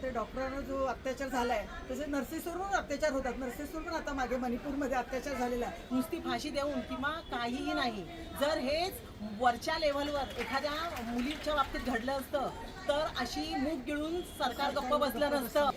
ते डॉक्टरांना जो अत्याचार झालाय तसे नर्सेसवरून अत्याचार होतात. नर्सेसवर पण आता मागे मणिपूरमध्ये अत्याचार झालेला आहे. नुसती फाशी देऊन किंवा काहीही नाही. जर हेच वरच्या लेव्हलवर एखाद्या मुलीच्या बाबतीत घडलं असतं तर अशी मूग गिळून सरकार गप्प बसलं नसतं.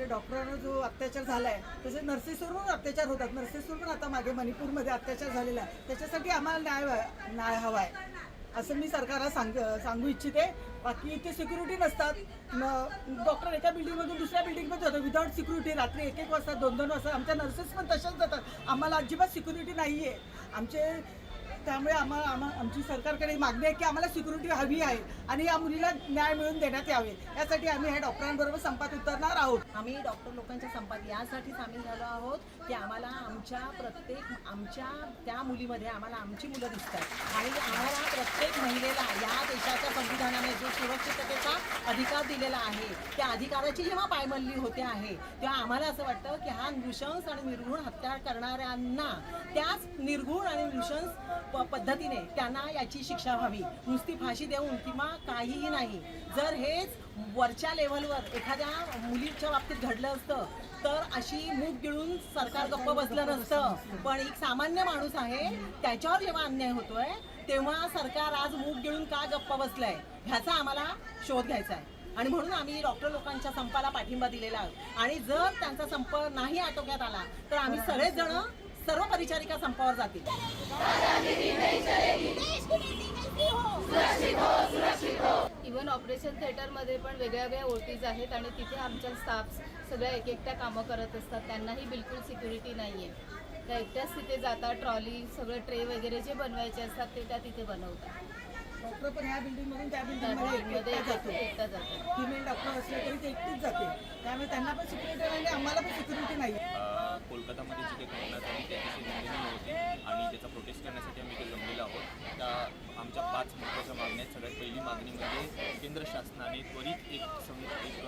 ते डॉक्टरांना जो अत्याचार झाला आहे तसे नर्सेसवरून अत्याचार होतात नर्सेसवर पण आता मागे मणिपूरमध्ये अत्याचार झालेला आहे. त्याच्यासाठी आम्हाला न्याय व्हा- न्याय हवा आहे असं मी सरकारला सांग सांगू इच्छिते. बाकी इथे सिक्युरिटी नसतात. न डॉक्टर एका बिल्डिंगमधून दुसऱ्या बिल्डिंगमध्ये जातात. विदाऊट सिक्युरिटी रात्री एक एक वाजता दोन दोन वाजता आमच्या नर्सेस पण तशाच जातात. आम्हाला अजिबात सिक्युरिटी नाही आहे आमचे त्यामुळे आम्हाला आम्हा आमची सरकारकडे मागणी आहे की आम्हाला सिक्युरिटी हवी आहे आणि या मुलीला न्याय मिळवून देण्यात यावे. यासाठी आम्ही ह्या डॉक्टरांबरोबर संपात उतरणार आहोत. आम्ही डॉक्टर लोकांच्या संपात यासाठी सामील झालो आहोत की आम्हाला आमच्या प्रत्येक आमच्या त्या मुलीमध्ये आम्हाला आमची मुलं दिसतात. आणि आम्हाला प्रत्येक महिलेला या देशाच्या संविधानाने जो सुरक्षिततेचा अधिकार दिलेला आहे त्या अधिकाराची जेव्हा पायमल्ली होते आहे तेव्हा आम्हाला असं वाटतं की हा नृशंस आणि निर्गुण हत्या करणाऱ्यांना त्याच निर्गुण आणि नृशंस पद्धतीने त्यांना याची शिक्षा व्हावी. नुसती फाशी देऊन किंवा काहीही नाही. जर हेच वरच्या लेव्हलवर एखाद्या मुलीच्या बाबतीत घडलं असतं तर अशी मूग गिळून सरकार गप्प बसलं नसतं. पण एक सामान्य माणूस आहे त्याच्यावर जेव्हा अन्याय होतोय तेव्हा सरकार आज मूग गिळून का गप्प बसलाय? ह्याचा आम्हाला शोध घ्यायचा आहे. आणि म्हणून आम्ही डॉक्टर लोकांच्या संपाला पाठिंबा दिलेला आहे. आणि जर त्यांचा संप नाही आटोक्यात आला तर आम्ही सगळेच जण सर्व परिचारिका संपावर जातील. इव्हन ऑपरेशन थिएटरमध्ये पण वेगळ्या वेगळ्या ओटीज आहेत आणि तिथे आमच्या स्टाफ सगळ्या एक एकट्या कामं करत असतात. त्यांनाही बिलकुल सिक्युरिटी नाही आहे त्या एकट्याच तिथे जातात ट्रॉली सगळं ट्रे वगैरे जे बनवायचे असतात ते त्या तिथे बनवतात. डॉक्टर पण ह्या बिल्डिंगमधून त्या त्या बिल्डिंगमध्ये मध्ये एकटा जातो. एकटा फिमेल डॉक्टर असले तरी ते एकटीच जाते. त्यामुळे त्यांना पण सिक्युरिटी नाही आम्हाला पण सिक्युरिटी नाही कोलकातामध्ये जी काही घटना झाली त्याची नोंदणी होती आणि त्याचा प्रोटेस्ट करण्यासाठी आम्ही इथे जमलेलो आहोत त्या आमच्या पाच महत्त्वाच्या मागण्या आहेत सगळ्यात पहिली मागणी म्हणजे केंद्र शासनाने त्वरित एक सम एक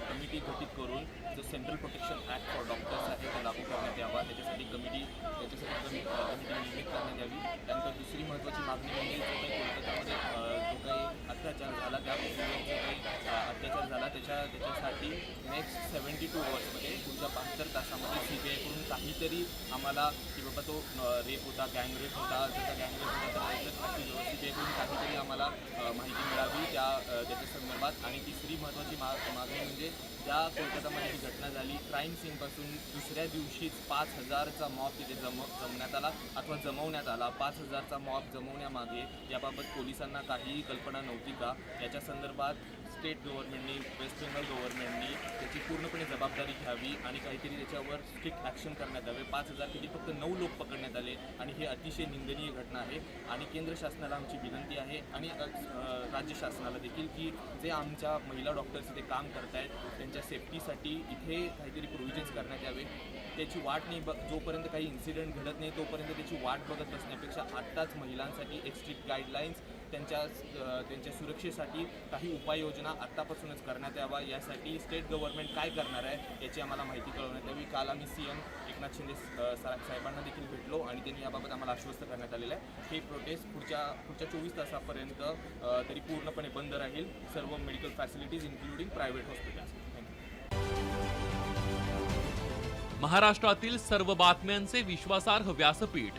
कमिटी घटित करून जो central protection act for doctors आहे तो लागू करण्यात यावा त्याच्यासाठी कमिटी त्याच्यासाठी कमिटी नियमित करण्यात यावी त्यानंतर दुसरी महत्त्वाची मागणी म्हणजे जो काही कोलकातामध्ये जो काही अत्याचार झाला त्या जो काही अत्याचार झाला त्याच्या त्याच्यासाठी नेक्स्ट सेवन्टी टू अवर्समध्ये पुढच्या बहात्तर तासामध्ये सी बी आयकडून काहीतरी आम्हाला की बाबा तो रेप होता गँग रेप होता त्याचा गँग रेप होता तर सी बी आयकडून काहीतरी आम्हाला माहिती मिळावी त्या त्याच्या संदर्भात. आणि तिसरी महत्त्वाची मा मागणी म्हणजे ज्या कोलकातामध्ये ही घटना झाली क्राईम सीनपासून दुसऱ्या दिवशीच पाच हजारचा मॉब तिथे जम जमण्यात आला अथवा जमवण्यात आला. पाच हजारचा मॉब जमवण्यामागे याबाबत पोलिसांना काहीही कल्पना नव्हती का? याच्या संदर्भात स्टेट गव्हर्नमेंटनी वेस्ट बेंगॉल गव्हर्नमेंटनी पूर्णपणे जबाबदारी घ्यावी आणि काहीतरी त्याच्यावर स्ट्रिक्ट ॲक्शन करण्यात यावे. पाच हजारपैकी फक्त नऊ लोक पकडण्यात आले. आणि हे अतिशय निंदनीय घटना आहे. आणि केंद्र शासनाला आमची विनंती आहे आणि राज्य शासनाला देखील की जे आमच्या महिला डॉक्टर्स इथे काम करत आहेत त्यांच्या सेफ्टीसाठी इथे काहीतरी प्रोव्हिजन्स करण्यात यावे. त्याची वाट नाही ब जोपर्यंत काही इन्सिडेंट घडत नाही तोपर्यंत त्याची वाट बघत बसण्यापेक्षा आत्ताच महिलांसाठी एक स्ट्रिक्ट गाईडलाईन्स त्यांच्या त्यांच्या सुरक्षेसाठी काही उपाययोजना आत्तापासूनच करण्यात यावा यासाठी स्टेट गव्हर्नमेंट काय करणार आहे याची आम्हाला माहिती कळवण्यात यावी. काल आम्ही सी एम एकनाथ शिंदे साहेबांना देखील भेटलो आणि त्यांनी याबाबत आम्हाला आश्वस्त करण्यात आलेलं आहे. हे प्रोटेस्ट पुढच्या पुढच्या चोवीस तासापर्यंत तरी पूर्णपणे बंद राहील. सर्व medical facilities including private hospitals महाराष्ट्रातील सर्व बातम्यांचे विश्वासार्ह व्यासपीठ.